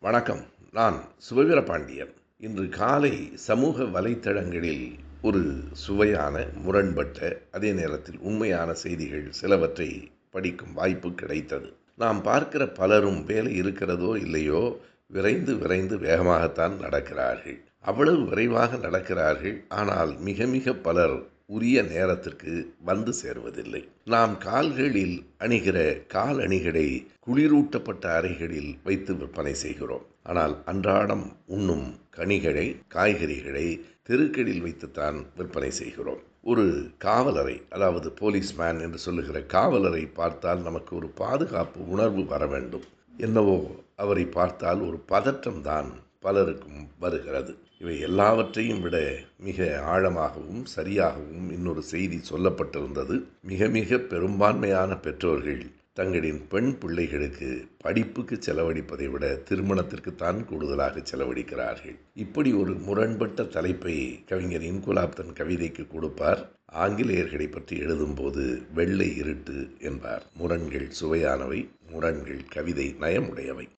வணக்கம். நான் சுபவீரபாண்டியன் இன்று காலை சமூக வலைத்தளங்களில் ஒரு சுவையான முரண்பட்ட அதே நேரத்தில் உண்மையான செய்திகள் சிலவற்றை படிக்கும் வாய்ப்பு கிடைத்தது. நாம் பார்க்கிற பலரும் வேலை இருக்கிறதோ இல்லையோ விரைந்து விரைந்து வேகமாகத்தான் நடக்கிறார்கள். அவ்வளவு விரைவாக நடக்கிறார்கள். ஆனால் மிக மிக பலர் உரிய நேரத்திற்கு வந்து சேருவதில்லை. நாம் கால்களில் அணிகிற கால் அணிகளை குளிரூட்டப்பட்ட அறைகளில் வைத்து விற்பனை செய்கிறோம். ஆனால் அன்றாடம் உண்ணும் கனிகளை காய்கறிகளை தெருக்களில் வைத்துத்தான் விற்பனை செய்கிறோம். ஒரு காவலரை அதாவது போலீஸ்மேன் என்று சொல்லுகிற காவலரை பார்த்தால் நமக்கு ஒரு பாதுகாப்பு உணர்வு வர வேண்டும். என்னவோ அவரை பார்த்தால் ஒரு பதற்றம்தான் பலருக்கும் வருகிறது. இவை எல்லாவற்றையும் விட மிக ஆழமாகவும் சரியாகவும் இன்னொரு செய்தி சொல்லப்பட்டிருந்தது. மிக மிக பெரும்பான்மையான பெற்றோர்கள் தங்களின் பெண் பிள்ளைகளுக்கு படிப்புக்கு செலவழிப்பதை விட திருமணத்திற்குத்தான் கூடுதலாக செலவழிக்கிறார்கள். இப்படி ஒரு முரண்பட்ட தலைப்பை கவிஞர் இன்குலாப் தன் கவிதைக்கு கொடுப்பார். ஆங்கிலேயர்களை பற்றி எழுதும்போது வெள்ளை இருட்டு என்பார். முரண்கள் சுவையானவை முரண்கள் கவிதை நயமுடையவை.